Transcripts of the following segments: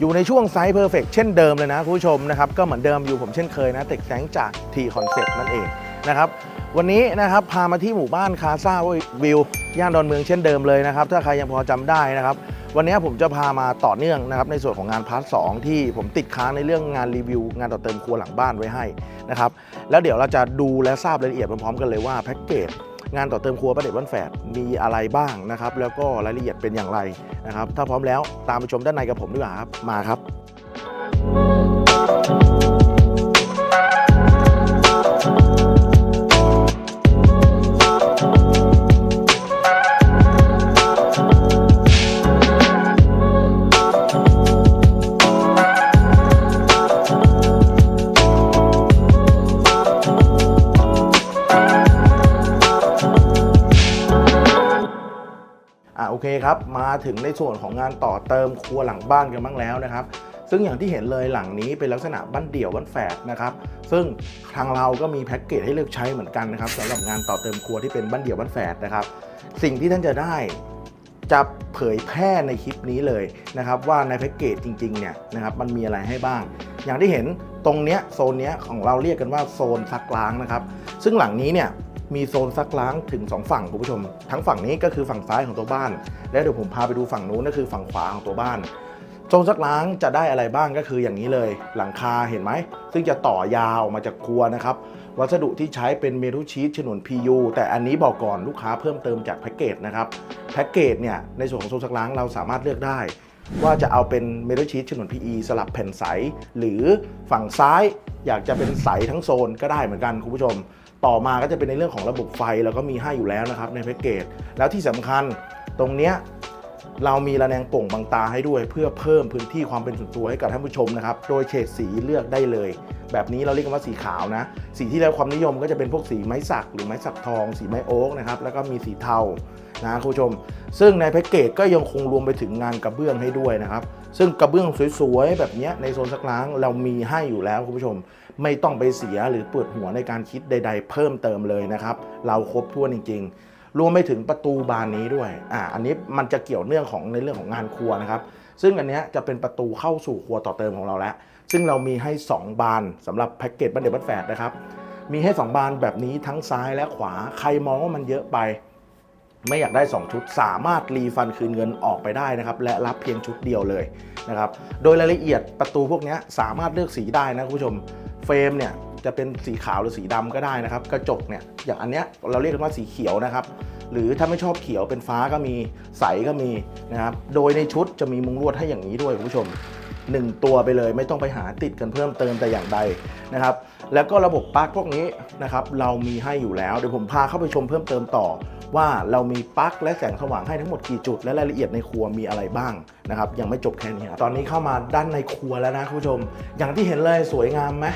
อยู่ในช่วงไซส์เพอร์เฟกเช่นเดิมเลยนะคุณผู้ชมนะครับก็เหมือนเดิมอยู่ผมเช่นเคยนะเต็กแสงจากทีคอนเซ็ปต์นั่นเองนะครับวันนี้นะครับพามาที่หมู่บ้านคาซาวิวย่านดอนเมืองเช่นเดิมเลยนะครับถ้าใครยังพอจำได้นะครับวันนี้ผมจะพามาต่อเนื่องนะครับในส่วนของงานพาร์ทสที่ผมติดค้างในเรื่องงานรีวิว งานต่อเติมครัวหลังบ้านไว้ให้นะครับแล้วเดี๋ยวเราจะดูและทราบรายละเอียดพร้อมๆกันเลยว่าแพ็กเกจ งานต่อเติมครัวประเด็จวันแฝดมีอะไรบ้างนะครับ แล้วก็รายละเอียดเป็นอย่างไรนะครับ ถ้าพร้อมแล้วตามไปชมด้านในกับผมดีกว่าครับ มาครับ เคครับ มาถึงในส่วนของงานต่อเติมครัวหลังบ้านกันบ้างแล้วนะครับ ซึ่งอย่างที่เห็นเลยหลังนี้เป็นลักษณะบ้านเดี่ยวบ้านแฝดนะครับ ซึ่งทางเราก็มีแพ็กเกจให้เลือกใช้เหมือนกันนะครับสำหรับงานต่อเติมครัวที่เป็นบ้านเดี่ยวบ้านแฝดนะครับ สิ่งที่ท่านจะได้จะเผยแพร่ในคลิปนี้เลยนะครับว่าในแพ็กเกจจริงๆเนี่ยนะครับมันมีอะไรให้บ้าง อย่างที่เห็นตรงเนี้ยโซนเนี้ยของเราเรียกกันว่าโซนซักล้างนะครับ ซึ่งหลังนี้เนี่ย มีโซนซักล้างถึง 2 ฝั่งคุณผู้ชม ทั้งฝั่งนี้ก็คือฝั่งซ้ายของตัวบ้าน และเดี๋ยวผมพาไปดูฝั่งนู้นก็คือฝั่งขวาของตัวบ้านโซนซักล้างจะได้อะไรบ้างก็คืออย่างนี้เลย หลังคาเห็นไหม ซึ่งจะต่อยาวออกมาจากครัวนะครับ วัสดุที่ใช้เป็นเมทัลชีตฉนวน PU แต่อันนี้บอกก่อนลูกค้าเพิ่มเติมจากแพ็กเกจนะครับ แพ็กเกจเนี่ยในส่วนของโซนซักล้างเราสามารถเลือกได้ ว่าจะเอาเป็นเมทัลชีตฉนวน PE สลับแผ่นใส หรือฝั่งซ้ายอยากจะเป็นใสทั้งโซนก็ได้เหมือนกันคุณผู้ชม ต่อมาก็จะเป็นในเรื่องของระบบไฟเราก็มีให้อยู่แล้วนะครับในแพ็กเกจแล้วที่สำคัญตรงเนี้ยเรามีระแนงโป่งบางตาให้ด้วย เพื่อเพิ่มพื้นที่ความเป็นส่วนตัวให้กับท่านผู้ชมนะครับ โดยเฉดสีเลือกได้เลย แบบนี้เราเรียกกันว่าสีขาวนะ สีที่ได้ความนิยมก็จะเป็นพวกสีไม้สักหรือไม้สักทอง สีไม้โอ๊กนะครับ แล้วก็มีสีเทานะคุณผู้ชม ซึ่งในแพ็กเกจก็ยังคงรวมไปถึงงานกระเบื้องให้ด้วยนะครับ ซึ่งกระเบื้องสวยๆ แบบนี้ในโซนสักล้างเรามีให้อยู่แล้วคุณผู้ชม ไม่ต้องไปเสียหรือปวดหัวในการคิดใด ๆ เพิ่มเติมเลยนะครับ เราครบถ้วนจริง ๆ รวมไปถึงประตูบานนี้ด้วย อ่า อันนี้มันจะเกี่ยวเนื่องของในเรื่องของงานครัวนะครับ ซึ่งอันนี้จะเป็นประตูเข้าสู่ครัวต่อเติมของเราแล้ว ซึ่งเรามีให้ 2 บานสำหรับแพ็กเกจบันเดบันแฟดนะครับ มีให้ 2 บานแบบนี้ทั้งซ้ายและขวา ใครมองว่ามันเยอะไป ไม่อยากได้ 2 ชุด สามารถรีฟันคืนเงินออกไปได้นะครับ และรับเพียงชุดเดียวเลยนะครับ โดยรายละเอียดประตูพวกนี้สามารถเลือกสีได้นะคุณผู้ชม เฟรมเนี่ยจะเป็นสีขาวหรือสีดำก็ได้นะครับ กระจกเนี่ยอย่างอันเนี้ยเราเรียกกันว่าสีเขียวนะครับ หรือถ้าไม่ชอบเขียวเป็นฟ้าก็มีใสก็มีนะครับโดยในชุดจะมีมุงลวดให้อย่างนี้ด้วยคุณผู้ชม 1 ตัวไปเลยไม่ต้องไปหาติดกันเพิ่มเติมแต่อย่างใดนะครับแล้วก็ระบบปลั๊กพวกนี้นะครับเรามีให้อยู่แล้วเดี๋ยวผมพาเข้าไปชมเพิ่มเติมต่อ ว่าเรามีปลั๊กและแสงสว่างให้ทั้งหมดกี่จุด และรายละเอียดในครัวมีอะไรบ้างนะครับยังไม่จบแค่นี้ตอนนี้เข้ามาด้านในครัวแล้วนะคุณผู้ชม อย่างที่เห็นเลยสวยงามไหม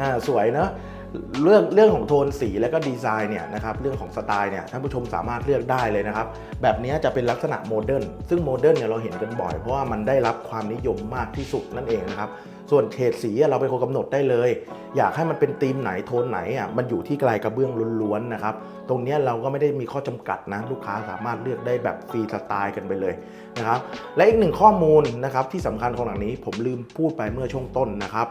อ่าสวยเนอะ เรื่องเรื่องของโทนสีและก็ดีไซน์เนี่ยนะครับเรื่องของสไตล์เนี่ยท่านผู้ชมสามารถเลือกได้เลยนะครับ แบบนี้จะเป็นลักษณะโมเดิร์นซึ่งโมเดิร์นเนี่ยเราเห็นกันบ่อยเพราะว่ามันได้รับความนิยมมากที่สุดนั่นเองนะครับ ส่วนเฉดสีเราเป็นคนกำหนดได้เลย อยากให้มันเป็นธีมไหนโทนไหนอะมันอยู่ที่กลายกระเบื้องล้วนๆนะครับตรงนี้เราก็ไม่ได้มีข้อจำกัดนะลูกค้าสามารถเลือกได้แบบฟรีสไตล์กันไปเลยนะครับและอีกหนึ่งข้อมูลนะครับที่สำคัญของหลังนี้ผมลืมพูดไปเมื่อช่วงต้นนะครับ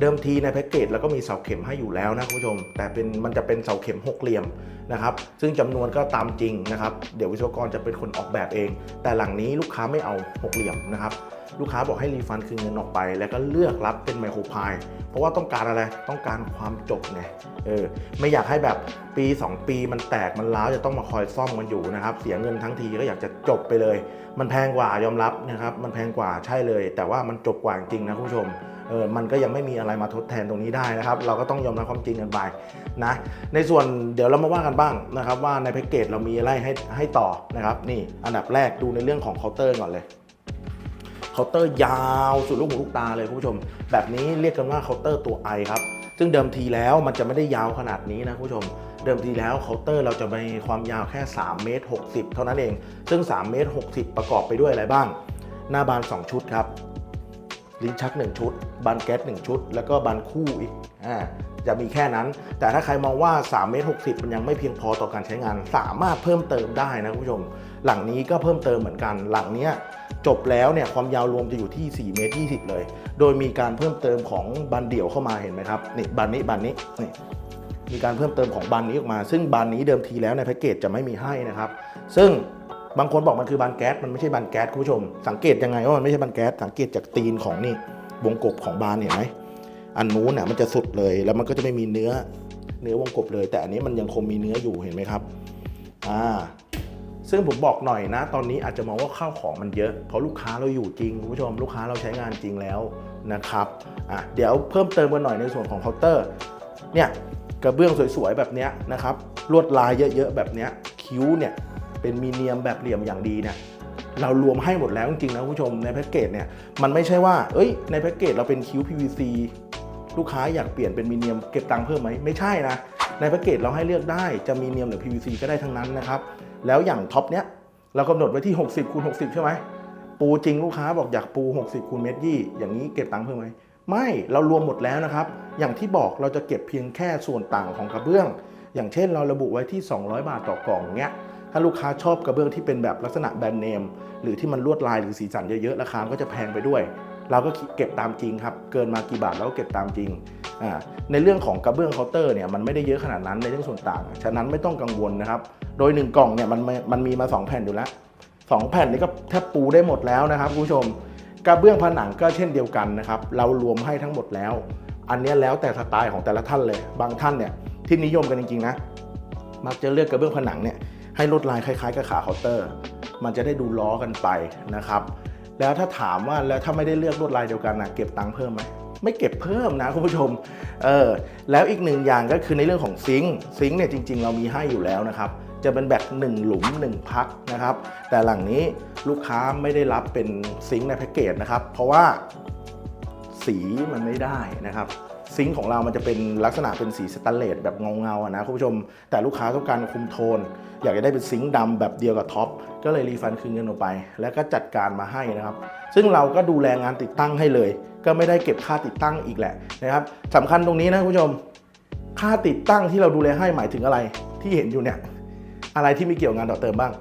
เดิมทีในแพ็กเกจเราก็มีเสาเข็มให้อยู่แล้วนะคุณผู้ชม แต่เป็นมันจะเป็นเสาเข็มหกเหลี่ยมนะครับซึ่งจำนวนก็ตามจริงนะครับเดี๋ยววิศวกรจะเป็นคนออกแบบเอง แต่หลังนี้ลูกค้าไม่เอาหกเหลี่ยมนะครับลูกค้าบอกให้รีฟันคืนเงินออกไป แล้วก็เลือกรับเป็นไมโครพายเพราะว่าต้องการอะไรต้องการความจบไงเออไม่อยากให้แบบปี 2 ปีมันแตกมันร้าวจะต้องมาคอยซ่อมกันอยู่นะครับเสียเงินทั้งทีก็อยากจะจบไปเลย มันแพงกว่ายอมรับนะครับมันแพงกว่าใช่เลย แต่ว่ามันจบกว่าจริงนะคุณผู้ชมเออมันก็ยังไม่มีอะไรมาทดแทนตรงนี้ได้นะครับ เราก็ต้องยอมรับความจริงกันไปนะ ในส่วนเดี๋ยวเรามาว่ากันบ้างนะครับ ว่าในแพ็กเกจเรามีอะไรให้ให้ต่อนะครับ นี่อันดับแรกดูในเรื่องของเคาน์เตอร์ก่อนเลย เคาน์เตอร์ยาวสุดลูกหูลูกตาเลยคุณผู้ชม แบบนี้เรียกกันว่าเคาน์เตอร์ตัวไอครับ ซึ่งเดิมทีแล้วมันจะไม่ได้ยาวขนาดนี้นะคุณผู้ชม เดิมทีแล้วเคาน์เตอร์เราจะมีความยาวแค่3เมตร60 เท่านั้นเอง ซึ่ง3เมตร60 ประกอบไปด้วยอะไรบ้าง หน้าบาน 2 ชุดครับลิ้นชัก 1 ชุด บานแก๊ส1ชุด แล้วก็บานคู่อีกอ่าจะมีแค่นั้น แต่ถ้าใครมองว่า3เมตร60 มันยังไม่เพียงพอต่อการใช้งาน สามารถเพิ่มเติมได้นะคุณผู้ชม หลังนี้ก็เพิ่มเติมเหมือนกัน หลังเนี้ย จบแล้วเนี่ยความยาวรวมจะอยู่ที่ 4 เมตร 20 เลย โดยมีการเพิ่มเติมของบานเดี่ยวเข้ามาเห็นไหมครับนี่บานนี้บานนี้นี่มีการเพิ่มเติมของบานนี้ออกมา ซึ่งบานนี้เดิมทีแล้วในแพ็กเกจจะไม่มีให้นะครับ ซึ่งบางคนบอกมันคือบานแก๊สมันไม่ใช่บานแก๊สคุณผู้ชม สังเกตยังไงว่ามันไม่ใช่บานแก๊สสังเกตจากตีนของนี่วงกบของบานเห็นไหมอันนู้นเนี่ยมันจะสุดเลยแล้วมันก็จะไม่มีเนื้อเนื้อวงกบเลย แต่อันนี้มันยังคงมีเนื้ออยู่เห็นไหมครับอ่า ซึ่งผมบอกหน่อยนะ ตอนนี้อาจจะมองว่าข้าวของมันเยอะ เพราะลูกค้าเราอยู่จริงคุณผู้ชมลูกค้าเราใช้งานจริงแล้วนะครับอะเดี๋ยวเพิ่มเติมกันหน่อยในส่วนของเคาน์เตอร์เนี่ยกระเบื้องสวยๆแบบนี้นะครับลวดลายเยอะๆแบบนี้คิ้วเนี่ยเป็นมีเนียมแบบเหลี่ยมอย่างดีเนี่ยเรารวมให้หมดแล้วจริงๆนะคุณผู้ชมในแพ็กเกจเนี่ยมันไม่ใช่ว่าเอ้ยในแพ็กเกจเราเป็นคิ้ว PVC ลูกค้าอยากเปลี่ยนเป็นมีเนียมเก็บตังค์เพิ่มไหมไม่ใช่นะในแพ็กเกจเราให้เลือกได้จะมีเนียมหรือ PVC ก็ได้ทั้งนั้นนะครับ แล้วอย่างท็อปเนี้ยเรากำหนดไว้ที่ 60คูณ60 ใช่ไหม ปูจริงลูกค้าบอกอยากปู 60คูณเมตรยี่อย่างนี้เก็บตังค์เพิ่มไหม ไม่เรารวมหมดแล้วนะครับ อย่างที่บอกเราจะเก็บเพียงแค่ส่วนต่างของกระเบื้อง อย่างเช่นเราระบุไว้ที่ 200 บาทต่อกล่องเงี้ยถ้าลูกค้าชอบกระเบื้องที่เป็นแบบลักษณะแบรนด์เนม หรือที่มันลวดลายหรือสีสันเยอะๆราคาก็จะแพงไปด้วย เราก็เก็บตามจริงครับ เกินมากี่บาทเราก็เก็บตามจริง ในเรื่องของกระเบื้องเคาน์เตอร์เนี่ยมันไม่ได้เยอะขนาดนั้นในเรื่องส่วนต่าง ฉะนั้นไม่ต้องกังวลนะครับ โดย 1 กล่องเนี่ยมันมันมีมา 2 แผ่นอยู่แล้ว 2 แผ่นนี้ก็แทบปูได้หมดแล้วนะครับคุณผู้ชม กระเบื้องผนังก็เช่นเดียวกันนะครับ เรารวมให้ทั้งหมดแล้ว อันนี้แล้วแต่สไตล์ของแต่ละท่านเลย บางท่านเนี่ยที่นิยมกันจริงๆนะ มักจะเลือกกระเบื้องผนังเนี่ยให้ลดลายคล้ายๆกับขาเคาน์เตอร์ มันจะได้ดูล้อกันไปนะครับ แล้วถ้าถามว่าแล้วถ้าไม่ได้เลือกลวดลายเดียวกันนะเก็บตังค์เพิ่มไหมไม่เก็บเพิ่มนะคุณผู้ชมเออแล้วอีกหนึ่งอย่างก็คือในเรื่องของซิงค์ซิงค์เนี่ยจริง ๆ เรามีให้อยู่แล้วนะครับจะเป็นแบบ1หลุม 1 พักนะครับ แต่หลังนี้ลูกค้าไม่ได้รับเป็นซิงค์ในแพ็กเกจนะครับ เพราะว่าสีมันไม่ได้นะครับ ซิงค์ของเรามันจะเป็นลักษณะเป็นสีสแตนเลสแบบเงาๆนะคุณผู้ชม แต่ลูกค้าต้องการคุมโทน อยากจะได้เป็นซิงค์ดำแบบเดียวกับท็อปก็เลยรีฟันคืนเงินออกไป แล้วก็จัดการมาให้นะครับ ซึ่งเราก็ดูแลงานติดตั้งให้เลย ก็ไม่ได้เก็บค่าติดตั้งอีกแหละนะครับสำคัญตรงนี้นะคุณผู้ชม ค่าติดตั้งที่เราดูแลให้หมายถึงอะไร ที่เห็นอยู่เนี่ยอะไรที่ม่เกี่ยวกับงานต่อเติมบ้าง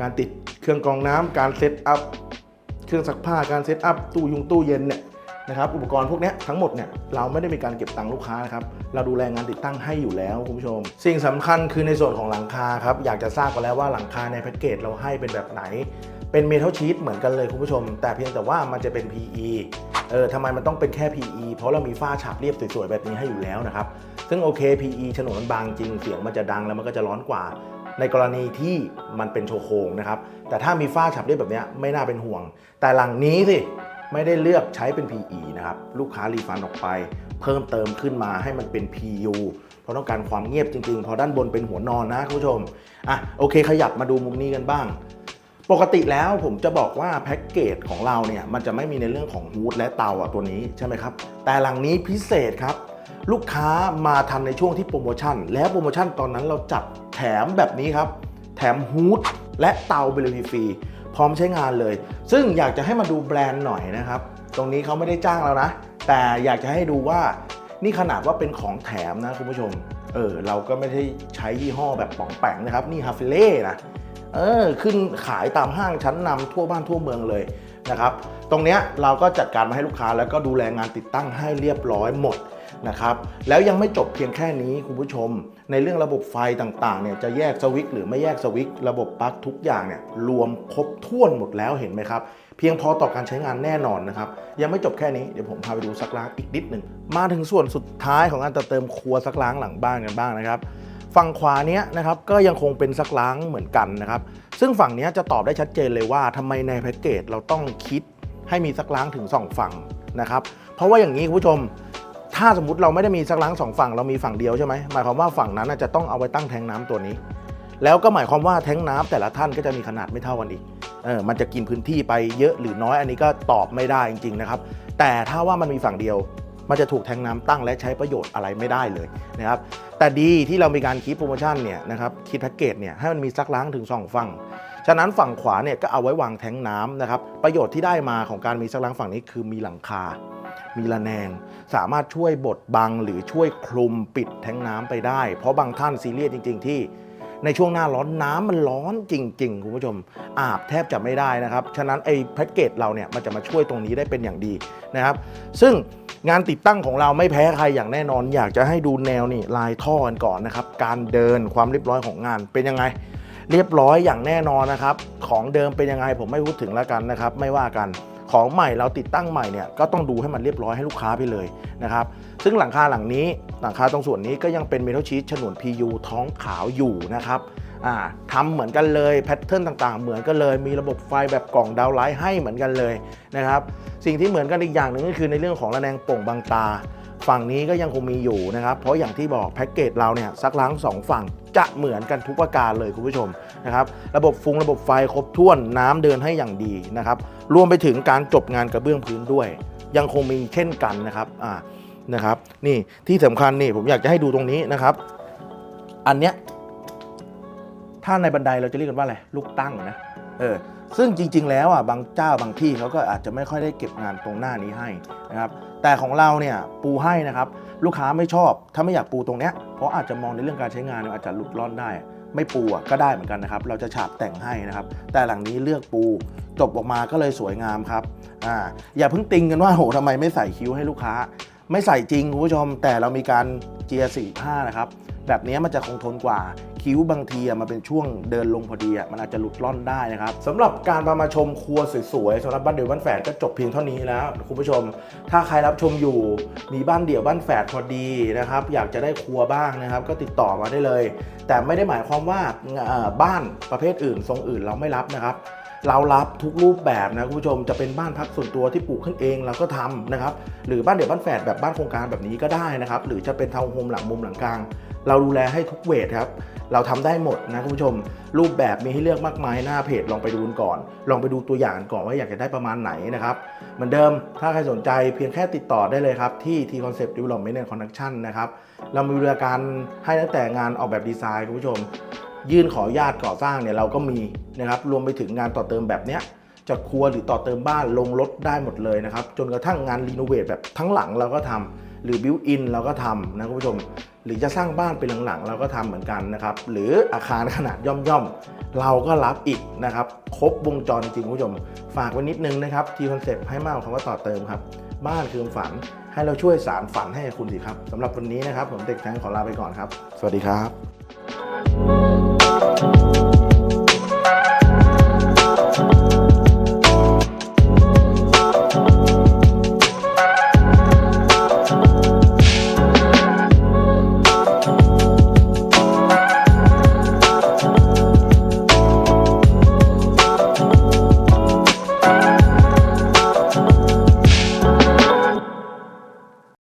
การติดเครื่องกรองน้ำการเซตอัพเครื่องซักผ้าการเซตอัพตู้ยุงตู้เย็นเนี่ย นะครับอุปกรณ์พวกนี้ทั้งหมดเนี่ยเราไม่ได้มีการเก็บตังค์ลูกค้านะครับเราดูแลงานติดตั้งให้อยู่แล้วคุณผู้ชม สิ่งสำคัญคือในส่วนของหลังคาครับอยากจะทราบกันแล้วว่าหลังคาในแพ็กเกจเราให้เป็นแบบไหน เป็นเมทัลชีตเหมือนกันเลยคุณผู้ชม แต่เพียงแต่ว่ามันจะเป็น PE เออทำไมมันต้องเป็นแค่ PE เพราะเรามีฝ้าฉาบเรียบสวยๆแบบนี้ให้อยู่แล้วนะครับซึ่งโอเค PE ฉนวนมันบางจริงเสียงมันจะดังแล้วมันก็จะร้อนกว่าในกรณีที่มันเป็นโชโคงนะครับ แต่ถ้ามีฝ้าฉาบเรียบแบบนี้ไม่น่าเป็นห่วง แต่หลังนี้สิ ไม่ได้เลือกใช้เป็น PE นะครับ ลูกค้ารีฟันออกไป เพิ่มเติมขึ้นมาให้มันเป็น PU เพราะต้องการความเงียบจริงๆ พอด้านบนเป็นหัวนอนนะคุณผู้ชม อะโอเค ขยับมาดูมุมนี้กันบ้าง ปกติแล้วผมจะบอกว่าแพ็กเกจของเราเนี่ยมันจะไม่มีในเรื่องของฮูดและเตาอะตัวนี้ใช่ไหมครับ แต่หลังนี้พิเศษครับ ลูกค้ามาทันในช่วงที่โปรโมชั่น แล้วโปรโมชั่นตอนนั้นเราจัดแถมแบบนี้ครับ แถมฮูดและเตาเบลฟรี พร้อมใช้งานเลย ซึ่งอยากจะให้มาดูแบรนด์หน่อยนะครับ ตรงนี้เขาไม่ได้จ้างเรานะ แต่อยากจะให้ดูว่านี่ขนาดว่าเป็นของแถมนะคุณผู้ชม เออเราก็ไม่ได้ใช้ยี่ห้อแบบป๋องแปงนะครับ นี่ฮาฟิเล่นะเออขึ้นขายตามห้างชั้นนำทั่วบ้านทั่วเมืองเลยนะครับ ตรงเนี้ยเราก็จัดการมาให้ลูกค้าแล้วก็ดูแลงานติดตั้งให้เรียบร้อยหมด นะครับแล้วยังไม่จบเพียงแค่นี้คุณผู้ชม ในเรื่องระบบไฟต่างๆเนี่ยจะแยกสวิตช์หรือไม่แยกสวิตช์ระบบปลั๊กทุกอย่างเนี่ยรวมครบถ้วนหมดแล้วเห็นไหมครับ เพียงพอต่อการใช้งานแน่นอนนะครับ ยังไม่จบแค่นี้เดี๋ยวผมพาไปดูซักล้างอีกนิดหนึ่งมาถึงส่วนสุดท้ายของการต่อเติมครัวซักล้างหลังบ้านกันบ้างนะครับฝั่งขวาเนี้ยนะครับก็ยังคงเป็นซักล้างเหมือนกันนะครับ ซึ่งฝั่งนี้จะตอบได้ชัดเจนเลยว่าทำไมในแพ็กเกจเราต้องคิดให้มีซักล้างถึง 2 ฝั่งนะครับ เพราะว่าอย่างนี้คุณผู้ชม ถ้าสมมติเราไม่ได้มีซักล้างสองฝั่งเรามีฝั่งเดียวใช่ไหมหมายความว่าฝั่งนั้นจะต้องเอาไว้ตั้งแทงน้ำตัวนี้ แล้วก็หมายความว่าแทงน้ำแต่ละท่านก็จะมีขนาดไม่เท่ากันอีกเออมันจะกินพื้นที่ไปเยอะหรือน้อยอันนี้ก็ตอบไม่ได้จริงๆนะครับแต่ถ้าว่ามันมีฝั่งเดียวมันจะถูกแทงน้ำตั้งและใช้ประโยชน์อะไรไม่ได้เลยนะครับแต่ดีที่เรามีการคิดโปรโมชั่นเนี่ยนะครับคิดแพ็กเกจเนี่ยให้มันมีซักล้างถึง 2 ฝั่ง ฉะนั้นฝั่งขวาเนี่ยก็เอาไว้วางแทงน้ำนะครับประโยชน์ที่ได้มาของการมีซักล้างฝั่งนี้คือมีหลังคา มีระแนง สามารถช่วยบดบังหรือช่วยคลุมปิดแทงน้ำไปได้ เพราะบางท่านซีเรียสจริง ๆ ที่ ในช่วงหน้าร้อนน้ำมันร้อนจริง ๆ คุณผู้ชม อาบแทบจะไม่ได้นะครับ ฉะนั้นไอ้แพ็กเกจเราเนี่ยมันจะมาช่วยตรงนี้ได้เป็นอย่างดีนะครับ ซึ่งงานติดตั้งของเราไม่แพ้ใครอย่างแน่นอน อยากจะให้ดูแนวนี่ลายท่อกันก่อนนะครับ การเดินความเรียบร้อยของงานเป็นยังไง เรียบร้อยอย่างแน่นอนนะครับ ของเดิมเป็นยังไงผมไม่พูดถึงแล้วกันนะครับ ไม่ว่ากัน ของใหม่เราติดตั้งใหม่เนี่ยก็ต้องดูให้มันเรียบร้อยให้ลูกค้าไปเลยนะครับซึ่งหลังคาหลังนี้หลังคาตรงส่วนนี้ก็ยังเป็นเมทัลชีทฉนวน PU ท้องขาวอยู่นะครับอ่าทำเหมือนกันเลยแพทเทิร์นต่างๆ เหมือนกันเลย มีระบบไฟแบบกล่องดาวไลท์ให้เหมือนกันเลยนะครับสิ่งที่เหมือนกันอีกอย่างหนึ่งก็คือในเรื่องของระแนงโป่งบางตา ฝั่งนี้ก็ยังคงมีอยู่นะครับ เพราะอย่างที่บอกแพ็กเกจเราเนี่ยซักล้างสองฝั่งจะเหมือนกันทุกประการเลยคุณผู้ชมนะครับ ระบบฟุงระบบไฟครบถ้วนน้ำเดินให้อย่างดีนะครับ รวมไปถึงการจบงานกระเบื้องพื้นด้วย ยังคงมีเช่นกันนะครับอ่านะครับ นี่ที่สำคัญนี่ผมอยากจะให้ดูตรงนี้นะครับ อันเนี้ยถ้าในบันไดเราจะเรียกกันว่าอะไรลูกตั้งนะเออ ซึ่งจริง ๆ แล้วอะบางเจ้าบางที่เขาก็อาจจะไม่ค่อยได้เก็บงานตรงหน้านี้ให้นะครับแต่ของเราเนี่ยปูให้นะครับลูกค้าไม่ชอบ ถ้าไม่อยากปูตรงเนี้ยเพราะอาจจะมองในเรื่องการใช้งานอาจจะหลุดร่อนได้ ไม่ปูอะก็ได้เหมือนกันนะครับ เราจะฉาบแต่งให้นะครับ แต่หลังนี้เลือกปูจบออกมาก็เลยสวยงามครับอ่าอย่าเพิ่งติงกันว่าโหทำไมไม่ใส่คิ้วให้ลูกค้า ไม่ใส่จริงคุณผู้ชมแต่เรามีการเจียสีผ้านะครับ แบบนี้มันจะคงทนกว่าคิ้วบางทีอะมันเป็นช่วงเดินลงพอดีอะมันอาจจะหลุดล่อนได้นะครับสำหรับการามาชมครัวสวยๆสำหรับบ้านเดี่ยวบ้านแฝดก็จบเพียงเท่านี้แล้วคุณผู้ชม ถ้าใครรับชมอยู่มีบ้านเดี่ยวบ้านแฝดพอดีนะครับอยากจะได้ครัวบ้างนะครับ ก็ติดต่อมาได้เลย แต่ไม่ได้หมายความว่าบ้านประเภทอื่น ทรงอื่นเราไม่รับนะครับ เรารับทุกรูปแบบนะคุณผู้ชมจะเป็นบ้านพักส่วนตัวที่ปลูกขึ้นเองเราก็ทำนะครับหรือบ้านเดี่ยวบ้านแฝดแบบบ้านโครงการแบบนี้ก็ได้นะครับหรือจะเป็นทาวน์โฮมหลังมุมหลังกลาง เราดูแลให้ทุกเวทครับเราทำได้หมดนะคุณผู้ชม รูปแบบมีให้เลือกมากมายหน้าเพจลองไปดูก่อน ลองไปดูตัวอย่างก่อนว่าอยากจะได้ประมาณไหนนะครับเหมือนเดิมถ้าใครสนใจเพียงแค่ติดต่อได้เลยครับ ที่ T Concept Development and Construction นะครับเรามีบริการให้ตั้งแต่งานออกแบบดีไซน์คุณผู้ชม ยื่นขออนุญาตก่อสร้างเนี่ยเราก็มีนะครับรวมไปถึงงานต่อเติมแบบเนี้ยจะครัวหรือต่อเติมบ้านลงรถได้หมดเลยนะครับ จนกระทั่งงานรีโนเวทแบบทั้งหลังเราก็ทำหรือบิวอินเราก็ทำนะคุณผู้ชม หรือจะสร้างบ้านเป็นหลังๆเราก็ทำเหมือนกันนะครับ หรืออาคารขนาดย่อมๆ เราก็รับอีกนะครับ ครบวงจรจริงคุณผู้ชม ฝากไว้นิดนึงนะครับ ทีคอนเซปต์ให้มากกว่าคำว่าต่อเติมครับ บ้านคือฝันให้เราช่วยสารฝันให้คุณสิครับสำหรับวันนี้นะครับ ผมเด็กแทงขอลาไปก่อนครับ สวัสดีครับ